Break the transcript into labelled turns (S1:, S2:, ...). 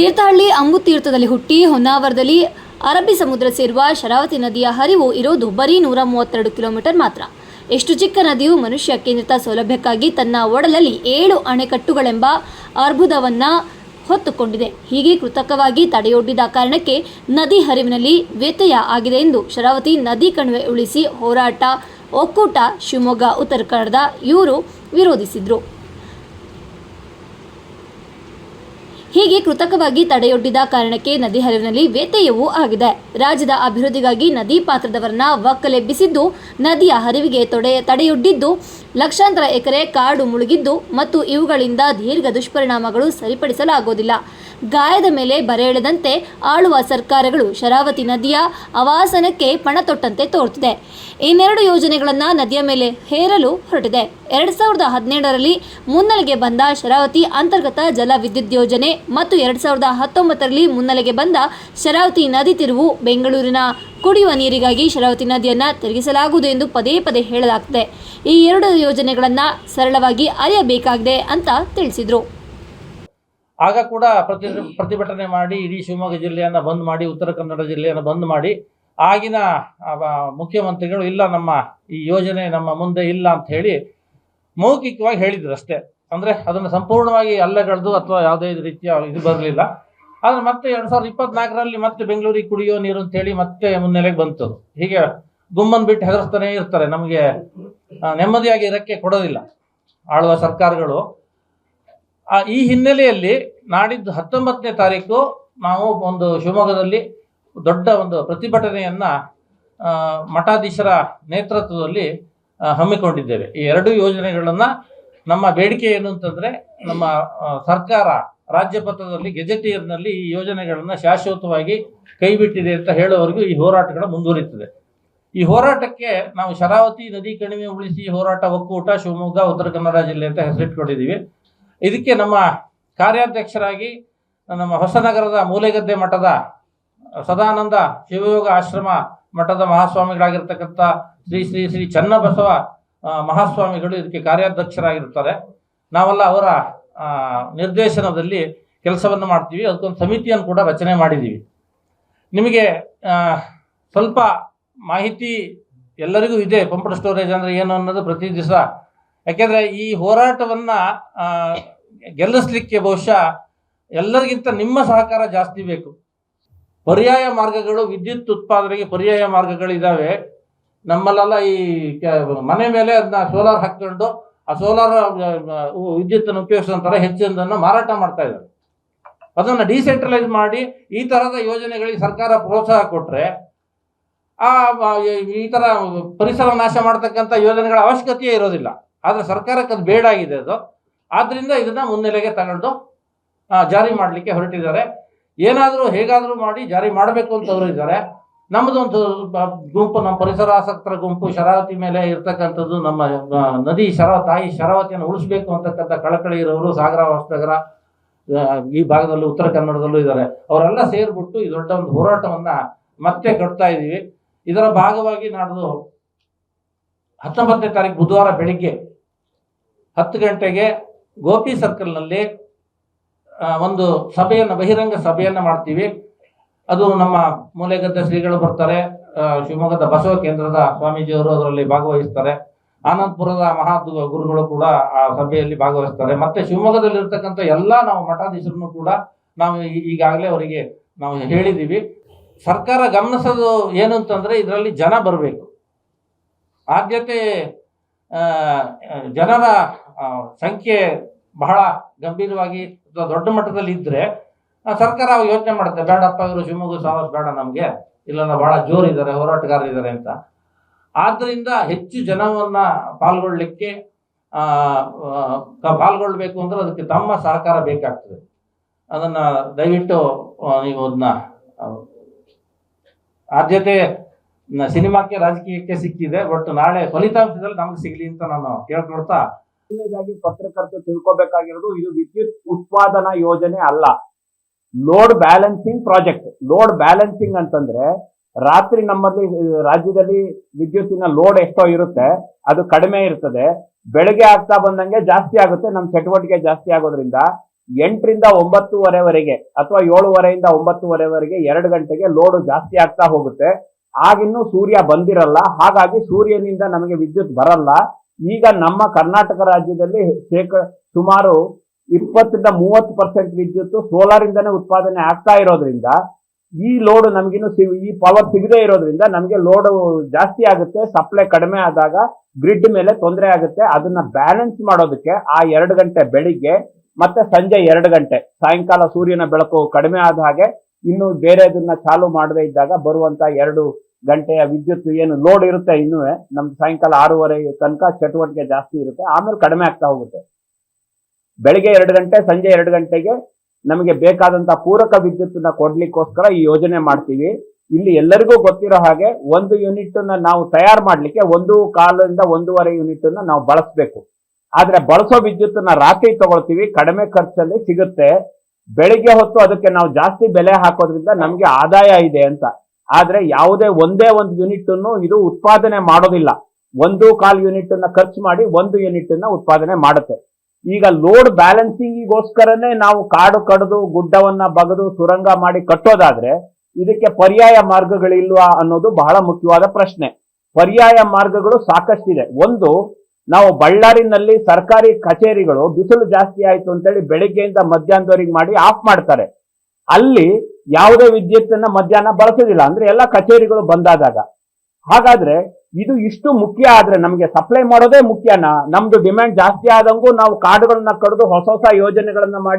S1: ತೀರ್ಥಹಳ್ಳಿ ಅಂಬುತೀರ್ಥದಲ್ಲಿ ಹುಟ್ಟಿ ಹೊನ್ನಾವರದಲ್ಲಿ ಅರಬ್ಬಿ ಸಮುದ್ರ ಸೇರುವ ಶರಾವತಿ ನದಿಯ ಹರಿವು ಇರೋದು ಬರೀ ನೂರ ಮೂವತ್ತೆರಡು ಕಿಲೋಮೀಟರ್ ಮಾತ್ರ. ಎಷ್ಟು ಚಿಕ್ಕ ನದಿಯು ಮನುಷ್ಯ ಕೇಂದ್ರಿತ ಸೌಲಭ್ಯಕ್ಕಾಗಿ ತನ್ನ ಒಡಲಲ್ಲಿ ಏಳು ಅಣೆಕಟ್ಟುಗಳೆಂಬ ಅರ್ಬುದವನ್ನ ಹೊತ್ತುಕೊಂಡಿದೆ. ಹೀಗೆ ಕೃತಕವಾಗಿ ತಡೆಯೊಡ್ಡಿದ ಕಾರಣಕ್ಕೆ ನದಿ ಹರಿವಿನಲ್ಲಿ ವ್ಯತ್ಯಯ ಆಗಿದೆ ಎಂದು ಶರಾವತಿ ನದಿ ಕಣಿವೆ ಉಳಿಸಿ ಹೋರಾಟ ಒಕ್ಕೂಟ ಶಿವಮೊಗ್ಗ, ಉತ್ತರ ಕನ್ನಡದ ಇವರು ವಿರೋಧಿಸಿದ್ರು. ಹೀಗೆ ಕೃತಕವಾಗಿ ತಡೆಯೊಡ್ಡಿದ ಕಾರಣಕ್ಕೆ ನದಿ ಹರಿವಿನಲ್ಲಿ ವ್ಯತ್ಯಯವೂ ಆಗಿದೆ. ರಾಜ್ಯದ ಅಭಿವೃದ್ಧಿಗಾಗಿ ನದಿ ಪಾತ್ರದವರನ್ನ ಒಕ್ಕಲೆಬ್ಬಿಸಿದ್ದು ನದಿಯ ಹರಿವಿಗೆ ತೊಡೆ ತಡೆಯೊಡ್ಡಿದ್ದು, ಲಕ್ಷಾಂತರ ಎಕರೆ ಕಾಡು ಮುಳುಗಿದ್ದು ಮತ್ತು ಇವುಗಳಿಂದ ದೀರ್ಘ ದುಷ್ಪರಿಣಾಮಗಳು ಸರಿಪಡಿಸಲಾಗುವುದಿಲ್ಲ ಗಾಯದ ಮೇಲೆ ಬರೆ ಎಳೆದಂತೆ ಆಳುವ ಸರ್ಕಾರಗಳು ಶರಾವತಿ ನದಿಯ ಅವಾಸನಕ್ಕೆ ಪಣ ತೊಟ್ಟಂತೆ ತೋರುತ್ತಿದೆ. ಇನ್ನೆರಡು ಯೋಜನೆಗಳನ್ನು ನದಿಯ ಮೇಲೆ ಹೇರಲು ಹೊರಟಿದೆ. ಎರಡು ಸಾವಿರದ ಹದಿನೇಳರಲ್ಲಿ ಮುನ್ನೆಲೆಗೆ ಬಂದ ಶರಾವತಿ ಅಂತರ್ಗತ ಜಲ ವಿದ್ಯುತ್ ಯೋಜನೆ ಮತ್ತು ಎರಡು ಸಾವಿರದ ಹತ್ತೊಂಬತ್ತರಲ್ಲಿ ಮುನ್ನೆಲೆಗೆ ಬಂದ ಶರಾವತಿ ನದಿ ತಿರುವು ಬೆಂಗಳೂರಿನ ಕುಡಿಯುವ ನೀರಿಗಾಗಿ ಶರಾವತಿ ನದಿಯನ್ನು ತಿರುಗಿಸಲಾಗುವುದು ಎಂದು ಪದೇ ಪದೇ ಹೇಳಲಾಗುತ್ತೆ ಈ ಎರಡು ಯೋಜನೆಗಳನ್ನು ಸರಳವಾಗಿ ಅರಿಯಬೇಕಾಗಿದೆ ಅಂತ ತಿಳಿಸಿದರು.
S2: ಆಗ ಕೂಡ ಪ್ರತಿ ಪ್ರತಿಭಟನೆ ಮಾಡಿ ಇಡೀ ಶಿವಮೊಗ್ಗ ಜಿಲ್ಲೆಯನ್ನು ಬಂದ್ ಮಾಡಿ ಉತ್ತರ ಕನ್ನಡ ಜಿಲ್ಲೆಯನ್ನು ಬಂದ್ ಮಾಡಿ ಆಗಿನ ಮುಖ್ಯಮಂತ್ರಿಗಳು ಇಲ್ಲ ನಮ್ಮ ಈ ಯೋಜನೆ ನಮ್ಮ ಮುಂದೆ ಇಲ್ಲ ಅಂತ ಹೇಳಿ ಮೌಖಿಕವಾಗಿ ಹೇಳಿದ್ರು ಅಷ್ಟೇ. ಅಂದರೆ ಅದನ್ನು ಸಂಪೂರ್ಣವಾಗಿ ಅಲ್ಲಗಳೆದು ಅಥವಾ ಯಾವುದೇ ರೀತಿಯ ಇದು ಬರಲಿಲ್ಲ. ಆದರೆ ಮತ್ತೆ ಎರಡು ಸಾವಿರದ ಇಪ್ಪತ್ನಾಲ್ಕರಲ್ಲಿ ಮತ್ತೆ ಬೆಂಗಳೂರಿಗೆ ಕುಡಿಯೋ ನೀರು ಅಂತ ಹೇಳಿ ಮತ್ತೆ ಮುನ್ನೆಲೆಗೆ ಬಂತು. ಹೀಗೆ ಗುಮ್ಮನ್ ಬಿಟ್ಟು ಹೆದರ್ಸ್ತಾನೆ ಇರ್ತಾರೆ. ನಮಗೆ ನೆಮ್ಮದಿಯಾಗಿ ಇರಕ್ಕೆ ಕೊಡೋದಿಲ್ಲ. ಆಳುವ ಸರ್ಕಾರಗಳು. ಆ, ಈ ಹಿನ್ನೆಲೆಯಲ್ಲಿ ನಾಡಿದ್ದು ಹತ್ತೊಂಬತ್ತನೇ ತಾರೀಕು ನಾವು ಒಂದು ಶಿವಮೊಗ್ಗದಲ್ಲಿ ದೊಡ್ಡ ಒಂದು ಪ್ರತಿಭಟನೆಯನ್ನ ಮಠಾಧೀಶರ ನೇತೃತ್ವದಲ್ಲಿ ಹಮ್ಮಿಕೊಂಡಿದ್ದೇವೆ. ಈ ಎರಡು ಯೋಜನೆಗಳನ್ನ ನಮ್ಮ ಬೇಡಿಕೆ ಏನು ಅಂತಂದ್ರೆ ನಮ್ಮ ಸರ್ಕಾರ ರಾಜ್ಯ ಪತ್ರದಲ್ಲಿ ಗೆಜೆಟಿಯರ್ನಲ್ಲಿ ಈ ಯೋಜನೆಗಳನ್ನ ಶಾಶ್ವತವಾಗಿ ಕೈಬಿಟ್ಟಿದೆ ಅಂತ ಹೇಳುವವರೆಗೂ ಈ ಹೋರಾಟಗಳು ಮುಂದುವರಿಯುತ್ತದೆ. ಈ ಹೋರಾಟಕ್ಕೆ ನಾವು ಶರಾವತಿ ನದಿ ಕಣಿವೆ ಉಳಿಸಿ ಹೋರಾಟ ಒಕ್ಕೂಟ ಶಿವಮೊಗ್ಗ ಉತ್ತರ ಕನ್ನಡ ಜಿಲ್ಲೆ ಅಂತ ಹೆಸರಿಟ್ಕೊಂಡಿದ್ದೀವಿ. ಇದಕ್ಕೆ ನಮ್ಮ ಕಾರ್ಯಾಧ್ಯಕ್ಷರಾಗಿ ನಮ್ಮ ಹೊಸನಗರದ ಮೂಲೆಗದ್ದೆ ಮಠದ ಸದಾನಂದ ಶಿವಯೋಗ ಆಶ್ರಮ ಮಠದ ಮಹಾಸ್ವಾಮಿಗಳಾಗಿರ್ತಕ್ಕಂಥ ಶ್ರೀ ಶ್ರೀ ಶ್ರೀ ಚನ್ನಬಸವ ಮಹಾಸ್ವಾಮಿಗಳು ಇದಕ್ಕೆ ಕಾರ್ಯಾಧ್ಯಕ್ಷರಾಗಿರ್ತಾರೆ ನಾವೆಲ್ಲ ಅವರ ನಿರ್ದೇಶನದಲ್ಲಿ ಕೆಲಸವನ್ನು ಮಾಡ್ತೀವಿ. ಅದಕ್ಕೊಂದು ಸಮಿತಿಯನ್ನು ಕೂಡ ರಚನೆ ಮಾಡಿದ್ದೀವಿ. ನಿಮಗೆ ಸ್ವಲ್ಪ ಮಾಹಿತಿ ಎಲ್ಲರಿಗೂ ಇದೆ. ಪಂಪ್ಡ್ ಸ್ಟೋರೇಜ್ ಅಂದರೆ ಏನು ಅನ್ನೋದು ಪ್ರತಿ ದಿವಸ ಯಾಕೆಂದರೆ ಈ ಹೋರಾಟವನ್ನ ಗೆಲ್ಲಿಸ್ಲಿಕ್ಕೆ ಬಹುಶಃ ಎಲ್ಲರಿಗಿಂತ ನಿಮ್ಮ ಸಹಕಾರ ಜಾಸ್ತಿ ಬೇಕು. ಪರ್ಯಾಯ ಮಾರ್ಗಗಳು ವಿದ್ಯುತ್ ಉತ್ಪಾದನೆಗೆ ಪರ್ಯಾಯ ಮಾರ್ಗಗಳಿದ್ದಾವೆ ನಮ್ಮಲ್ಲೆಲ್ಲ ಈ ಮನೆ ಮೇಲೆ ಅದನ್ನ ಸೋಲಾರ್ ಹಾಕೊಂಡು ಆ ಸೋಲಾರ್ ವಿದ್ಯುತ್ತನ್ನು ಉಪಯೋಗಿಸುವಂತಾರೆ ಹೆಚ್ಚಿನದನ್ನು ಮಾರಾಟ ಮಾಡ್ತಾ ಇದ್ದಾರೆ. ಅದನ್ನು ಡಿಸೆಂಟ್ರಲೈಸ್ ಮಾಡಿ ಈ ತರಹದ ಯೋಜನೆಗಳಿಗೆ ಸರ್ಕಾರ ಪ್ರೋತ್ಸಾಹ ಕೊಟ್ಟರೆ ಆ ಈ- ಥರ ಪರಿಸರ ನಾಶ ಮಾಡ್ತಕ್ಕಂಥ ಯೋಜನೆಗಳ ಅವಶ್ಯಕತೆಯೇ ಇರೋದಿಲ್ಲ. ಆದರೆ ಸರ್ಕಾರಕ್ಕೆ ಅದು ಬೇಡ ಆಗಿದೆ ಅದು. ಆದ್ದರಿಂದ ಇದನ್ನ ಮುನ್ನೆಲೆಗೆ ತಗೊಂಡು ಜಾರಿ ಮಾಡಲಿಕ್ಕೆ ಹೊರಟಿದ್ದಾರೆ. ಏನಾದರೂ ಹೇಗಾದರೂ ಮಾಡಿ ಜಾರಿ ಮಾಡಬೇಕು ಅಂತ ಅವರು ಇದ್ದಾರೆ. ನಮ್ಮದೊಂದು ಗುಂಪು, ನಮ್ಮ ಪರಿಸರ ಆಸಕ್ತರ ಗುಂಪು ಶರಾವತಿ ಮೇಲೆ ಇರ್ತಕ್ಕಂಥದ್ದು ನಮ್ಮ ನದಿ ಶರ, ತಾಯಿ ಶರಾವತಿಯನ್ನು ಉಳಿಸ್ಬೇಕು ಅಂತಕ್ಕಂಥ ಕಳಕಳಿ ಇರೋರು ಸಾಗರ, ಹೊಸನಗರ ಈ ಭಾಗದಲ್ಲೂ ಉತ್ತರ ಕನ್ನಡದಲ್ಲೂ ಇದ್ದಾರೆ. ಅವರೆಲ್ಲ ಸೇರಿಬಿಟ್ಟು ಈ ದೊಡ್ಡ ಒಂದು ಹೋರಾಟವನ್ನ ಮತ್ತೆ ಕಟ್ತಾ ಇದ್ದೀವಿ. ಇದರ ಭಾಗವಾಗಿ ನಾಡ್ದು ಹತ್ತೊಂಬತ್ತನೇ ತಾರೀಕು ಬುಧವಾರ ಬೆಳಿಗ್ಗೆ ಹತ್ತು ಗಂಟೆಗೆ ಗೋಪಿ ಸರ್ಕಲ್ನಲ್ಲಿ ಒಂದು ಸಭೆಯನ್ನು, ಬಹಿರಂಗ ಸಭೆಯನ್ನು ಮಾಡ್ತೀವಿ. ಅದು ನಮ್ಮ ಮೂಲೆಗದ್ದೆ ಶ್ರೀಗಳು ಬರ್ತಾರೆ. ಶಿವಮೊಗ್ಗದ ಬಸವ ಕೇಂದ್ರದ ಸ್ವಾಮೀಜಿಯವರು ಅದರಲ್ಲಿ ಭಾಗವಹಿಸ್ತಾರೆ. ಆನಂದಪುರದ ಮಹಾ ಗುರುಗಳು ಕೂಡ ಆ ಸಭೆಯಲ್ಲಿ ಭಾಗವಹಿಸ್ತಾರೆ. ಮತ್ತೆ ಶಿವಮೊಗ್ಗದಲ್ಲಿರ್ತಕ್ಕಂಥ ಎಲ್ಲ ನಾವು ಮಠಾಧೀಶರನ್ನು ಕೂಡ ನಾವು ಈಗಾಗಲೇ ಅವರಿಗೆ ನಾವು ಹೇಳಿದ್ದೀವಿ ಸರ್ಕಾರ ಗಮನಿಸೋದು ಏನು ಅಂತಂದ್ರೆ, ಇದರಲ್ಲಿ ಜನ ಬರಬೇಕು. ಆದ್ಯತೆ ಜನರ ಸಂಖ್ಯೆ ಬಹಳ ಗಂಭೀರವಾಗಿ ಅಥವಾ ದೊಡ್ಡ ಮಟ್ಟದಲ್ಲಿ ಇದ್ದರೆ ಸರ್ಕಾರ ಯೋಚನೆ ಮಾಡುತ್ತೆ ಬೇಡಪ್ಪ ಇವರು ಶಿವಮೊಗ್ಗ ಸಾಹಸ ಬೇಡ ನಮಗೆ ಇಲ್ಲ ಬಹಳ ಜೋರಿದ್ದಾರೆ, ಹೋರಾಟಗಾರರಿದ್ದಾರೆ ಅಂತ. ಆದ್ದರಿಂದ ಹೆಚ್ಚು ಜನವನ್ನ ಪಾಲ್ಗೊಳ್ಳಲಿಕ್ಕೆ ಪಾಲ್ಗೊಳ್ಬೇಕು ಅಂದ್ರೆ ಅದಕ್ಕೆ ತಮ್ಮ ಸಹಕಾರ ಬೇಕಾಗ್ತದೆ. ಅದನ್ನ ದಯವಿಟ್ಟು ನೀವು ಅದನ್ನ ಆದ್ಯತೆ ಸಿನಿಮಾಕ್ಕೆ ರಾಜಕೀಯಕ್ಕೆ ಸಿಕ್ಕಿದೆ ಬಟ್ ನಾಳೆ ಫಲಿತಾಂಶದಲ್ಲಿ ನಮ್ಗೆ ಸಿಗ್ಲಿ ಅಂತ ನಾನು ಕೇಳ್ಕೊಡ್ತಾ
S3: ಪತ್ರಕರ್ತರು ತಿಳ್ಕೊಬೇಕಾಗಿರೋದು ಇದು ವಿದ್ಯುತ್ ಉತ್ಪಾದನಾ ಯೋಜನೆ ಅಲ್ಲ. Load balancing project load balancing ಅಂತಂದ್ರೆ ರಾತ್ರಿ ನಮ್ಮಲ್ಲಿ, ರಾಜ್ಯದಲ್ಲಿ ವಿದ್ಯುತ್ತಿನ ಲೋಡ್ ಎಷ್ಟೋ ಇರುತ್ತೆ, ಅದು ಕಡಿಮೆ ಇರ್ತದೆ. ಬೆಳಗ್ಗೆ ಆಗ್ತಾ ಬಂದಂಗೆ ಜಾಸ್ತಿ ಆಗುತ್ತೆ ನಮ್ಮ ಚಟುವಟಿಕೆ ಜಾಸ್ತಿ ಆಗೋದ್ರಿಂದ ಎಂಟರಿಂದ ಒಂಬತ್ತುವರೆವರೆಗೆ ಅಥವಾ ಏಳುವರೆಯಿಂದ ಒಂಬತ್ತುವರೆವರೆಗೆ ಎರಡು ಗಂಟೆಗೆ ಲೋಡ್ ಜಾಸ್ತಿ ಆಗ್ತಾ ಹೋಗುತ್ತೆ. ಆಗಿನ್ನೂ ಸೂರ್ಯ ಬಂದಿರಲ್ಲ, ಹಾಗಾಗಿ ಸೂರ್ಯನಿಂದ ನಮಗೆ ವಿದ್ಯುತ್ ಬರಲ್ಲ. ಈಗ ನಮ್ಮ ಕರ್ನಾಟಕ ರಾಜ್ಯದಲ್ಲಿ ಶೇಕ ಸುಮಾರು ಇಪ್ಪತ್ತರಿಂದ ಮೂವತ್ತು ಪರ್ಸೆಂಟ್ ವಿದ್ಯುತ್ ಸೋಲಾರ್ ಇಂದನೇ ಉತ್ಪಾದನೆ ಆಗ್ತಾ ಇರೋದ್ರಿಂದ, ಈ ಲೋಡ್ ನಮಗಿನ್ನು ಈ ಪವರ್ ಸಿಗದೆ ಇರೋದ್ರಿಂದ ನಮಗೆ ಲೋಡ್ ಜಾಸ್ತಿ ಆಗುತ್ತೆ ಸಪ್ಲೈ ಕಡಿಮೆ ಆದಾಗ ಗ್ರಿಡ್ ಮೇಲೆ ತೊಂದರೆ ಆಗುತ್ತೆ. ಅದನ್ನ ಬ್ಯಾಲೆನ್ಸ್ ಮಾಡೋದಕ್ಕೆ ಆ ಎರಡು ಗಂಟೆ ಬೆಳಿಗ್ಗೆ ಮತ್ತೆ ಸಂಜೆ ಎರಡು ಗಂಟೆ, ಸಾಯಂಕಾಲ ಸೂರ್ಯನ ಬೆಳಕು ಕಡಿಮೆ ಆದ ಹಾಗೆ ಇನ್ನು ಬೇರೆದನ್ನ ಚಾಲು ಮಾಡದೇ ಇದ್ದಾಗ ಬರುವಂತ ಎರಡು ಗಂಟೆಯ ವಿದ್ಯುತ್ ಏನು ಲೋಡ್ ಇರುತ್ತೆ ಇನ್ನೂ ನಮ್ ಸಾಯಂಕಾಲ ಆರೂವರೆ ತನಕ ಚಟುವಟಿಕೆ ಜಾಸ್ತಿ ಇರುತ್ತೆ, ಆಮೇಲೆ ಕಡಿಮೆ ಆಗ್ತಾ ಹೋಗುತ್ತೆ. ಬೆಳಿಗ್ಗೆ ಎರಡು ಗಂಟೆ, ಸಂಜೆ ಎರಡು ಗಂಟೆಗೆ ನಮಗೆ ಬೇಕಾದಂತ ಪೂರಕ ವಿದ್ಯುತ್ತನ್ನ ಕೊಡ್ಲಿಕ್ಕೋಸ್ಕರ ಈ ಯೋಜನೆ ಮಾಡ್ತೀವಿ. ಇಲ್ಲಿ ಎಲ್ಲರಿಗೂ ಗೊತ್ತಿರೋ ಹಾಗೆ ಒಂದು ಯೂನಿಟ್ ನಾವು ತಯಾರು ಮಾಡ್ಲಿಕ್ಕೆ ಒಂದು ಕಾಲದಿಂದ ಒಂದೂವರೆ ಯೂನಿಟ್ ನಾವು ಬಳಸಬೇಕು. ಆದ್ರೆ ಬಳಸೋ ವಿದ್ಯುತ್ತನ್ನ ರಾತ್ರಿ ತಗೊಳ್ತೀವಿ, ಕಡಿಮೆ ಖರ್ಚಲ್ಲಿ ಸಿಗುತ್ತೆ. ಬೆಳಿಗ್ಗೆ ಹೊತ್ತು ಅದಕ್ಕೆ ನಾವು ಜಾಸ್ತಿ ಬೆಲೆ ಹಾಕೋದ್ರಿಂದ ನಮ್ಗೆ ಆದಾಯ ಇದೆ ಅಂತ. ಆದ್ರೆ ಯಾವುದೇ ಒಂದೇ ಒಂದು ಯೂನಿಟ್ ಇದು ಉತ್ಪಾದನೆ ಮಾಡೋದಿಲ್ಲ. ಒಂದು ಕಾಲ್ ಯೂನಿಟ್ ಅನ್ನ ಖರ್ಚು ಮಾಡಿ ಒಂದು ಯೂನಿಟ್ ಅನ್ನ ಉತ್ಪಾದನೆ ಮಾಡುತ್ತೆ. ಈಗ ಲೋಡ್ ಬ್ಯಾಲೆನ್ಸಿಂಗಿಗೋಸ್ಕರನೇ ನಾವು ಕಾಡು ಕಡಿದು, ಗುಡ್ಡವನ್ನ ಬಗದು, ಸುರಂಗ ಮಾಡಿ ಕಟ್ಟೋದಾದ್ರೆ ಇದಕ್ಕೆ ಪರ್ಯಾಯ ಮಾರ್ಗಗಳಿಲ್ವಾ ಅನ್ನೋದು ಬಹಳ ಮುಖ್ಯವಾದ ಪ್ರಶ್ನೆ. ಪರ್ಯಾಯ ಮಾರ್ಗಗಳು ಸಾಕಷ್ಟಿದೆ. ಒಂದು ನಾವು ಬಳ್ಳಾರಿನಲ್ಲಿ ಸರ್ಕಾರಿ ಕಚೇರಿಗಳು ಬಿಸಿಲು ಜಾಸ್ತಿ ಆಯ್ತು ಅಂತೇಳಿ ಬೆಳಿಗ್ಗೆಯಿಂದ ಮಧ್ಯಾಹ್ನದವರೆಗೆ ಮಾಡಿ ಆಫ್ ಮಾಡ್ತಾರೆ. ಅಲ್ಲಿ ಯಾವುದೇ ವಿದ್ಯುತ್ತನ್ನ ಮಧ್ಯಾಹ್ನ ಬಳಸೋದಿಲ್ಲ. ಅಂದ್ರೆ ಎಲ್ಲ ಕಚೇರಿಗಳು ಬಂದಾದಾಗ. ಹಾಗಾದ್ರೆ ಇದು ಇಷ್ಟು ಮುಖ್ಯ ಆದ್ರೆ ನಮಗೆ ಸಪ್ಲೈ ಮಾಡೋದೇ ಮುಖ್ಯನಾ? ನಮ್ದು ಡಿಮ್ಯಾಂಡ್ ಜಾಸ್ತಿ ಆದಂಗೂ ನಾವು ಕಾರ್ಡ್ಗಳನ್ನ ಕಡಿದು ಹೊಸ ಹೊಸ ಯೋಜನೆಗಳನ್ನ ಮಾಡಿ